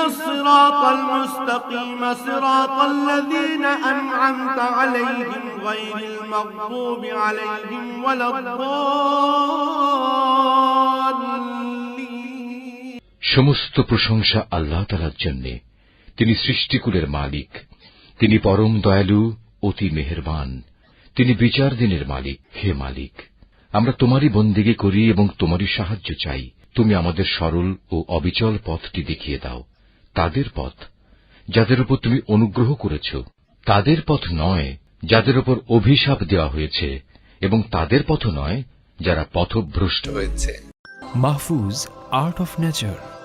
اهدنا الصراط المستقيم صراط الذين أنعمت عليهم غير المغضوب عليهم ولا الضالين সমস্ত প্রশংসা আল্লাহ তালার জন্যে তিনি সৃষ্টিকুলের মালিক তিনি পরম দয়ালু অতি মেহেরবান তিনি বিচার দিনের মালিক হে মালিক আমরা তোমারই বন্দিগি করি এবং তোমারই সাহায্য চাই তুমি আমাদের সরল ও অবিচল পথটি দেখিয়ে দাও তাদের পথ যাদের উপর তুমি অনুগ্রহ করেছ। তাদের পথ নয় যাদের উপর অভিশাপ দেওয়া হয়েছে এবং তাদের পথ নয় যারা পথভ্রষ্ট। হয়েছে। Mahfuz art of Nature